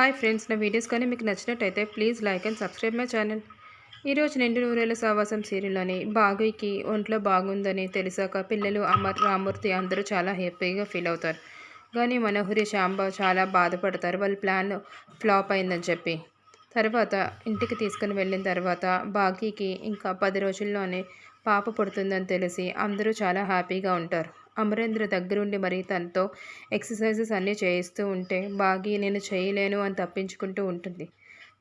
Hi friends నా videos కానీ మీకు నచ్చినట్టయితే please like and subscribe my channel. ఈరోజు నిండు నూరేళ్ళ సావాసం సీరియల్లోని బాగుకి ఒంట్లో బాగుందని తెలిసాక పిల్లలు అమర్ రామూర్తి అందరూ చాలా హ్యాపీగా ఫీల్ అవుతారు. కానీ మనోహరి శాంబ చాలా బాధపడతారు. వాళ్ళ ప్లాన్ ఫ్లాప్ అయిందని చెప్పి. తర్వాత ఇంటికి తీసుకుని వెళ్ళిన తర్వాత బాగీకి ఇంకా పది రోజుల్లోనే పాప పుడుతుందని తెలిసి అందరూ చాలా హ్యాపీగా ఉంటారు. అమరేంద్ర దగ్గరుండి మరి తనతో ఎక్సర్సైజెస్ అన్నీ చేయిస్తూ ఉంటే బాగి నేను చేయలేను అని తప్పించుకుంటూ ఉంటుంది.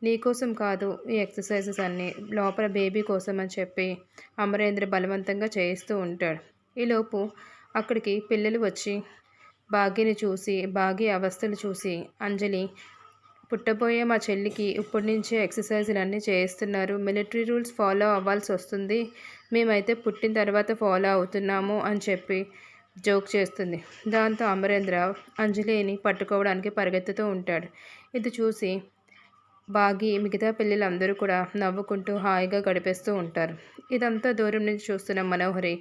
నీకోసం కాదు ఈ ఎక్సర్సైజెస్ అన్నీ లోపల బేబీ కోసం అని చెప్పి అమరేంద్ర బలవంతంగా చేయిస్తూ ఉంటాడు. ఈలోపు అక్కడికి పిల్లలు వచ్చి బాగిని చూసి బాగి అవస్థలు చూసి అంజలి పుట్టబోయే మా చెల్లికి ఇప్పటి నుంచే ఎక్సర్సైజులు అన్నీ చేయిస్తున్నారు. మిలిటరీ రూల్స్ ఫాలో అవ్వాల్సి వస్తుంది మేమైతే పుట్టిన తర్వాత ఫాలో అవుతున్నాము అని చెప్పి జోక్ చేస్తుంది. దాంతో అమరేంద్ర అంజలిని పట్టుకోవడానికి పరిగెత్తుతూ ఉంటాడు. ఇది చూసి బాగి మిగతా పిల్లలందరూ కూడా నవ్వుకుంటూ హాయిగా గడిపేస్తూ ఉంటారు. ఇదంతా దూరం నుంచి చూస్తున్న మనోహరి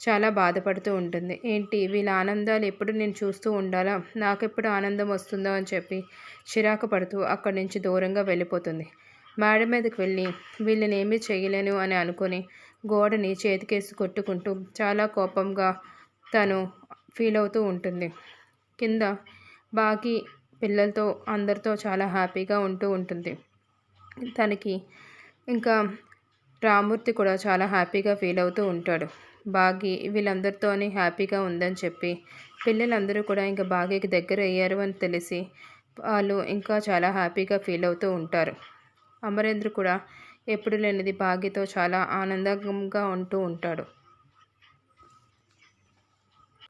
చాలా బాధపడుతూ ఉంటుంది. ఏంటి వీళ్ళ ఆనందాలు ఎప్పుడు నేను చూస్తూ ఉండాలా? నాకెప్పుడు ఆనందం వస్తుందో అని చెప్పి చిరాకు పడుతూ అక్కడి నుంచి దూరంగా వెళ్ళిపోతుంది. మేడ మీదకి వెళ్ళి వీళ్ళని ఏమీ చేయలేను అని అనుకుని గోడని చేతికేసి కొట్టుకుంటూ చాలా కోపంగా తను ఫీల్ అవుతూ ఉంటుంది. కింద బాకీ పిల్లలతో అందరితో చాలా హ్యాపీగా ఉంటూ ఉంటుంది. తనకి ఇంకా రామూర్తి కూడా చాలా హ్యాపీగా ఫీల్ అవుతూ ఉంటాడు. బాగి వీళ్ళందరితోనే హ్యాపీగా ఉందని చెప్పి పిల్లలందరూ కూడా ఇంకా బాగీకి దగ్గర అయ్యారు అని తెలిసి వాళ్ళు ఇంకా చాలా హ్యాపీగా ఫీల్ అవుతూ ఉంటారు. అమరేంద్ర కూడా ఎప్పుడు లేనిది బాగితో చాలా ఆనందంగా ఉంటూ ఉంటాడు.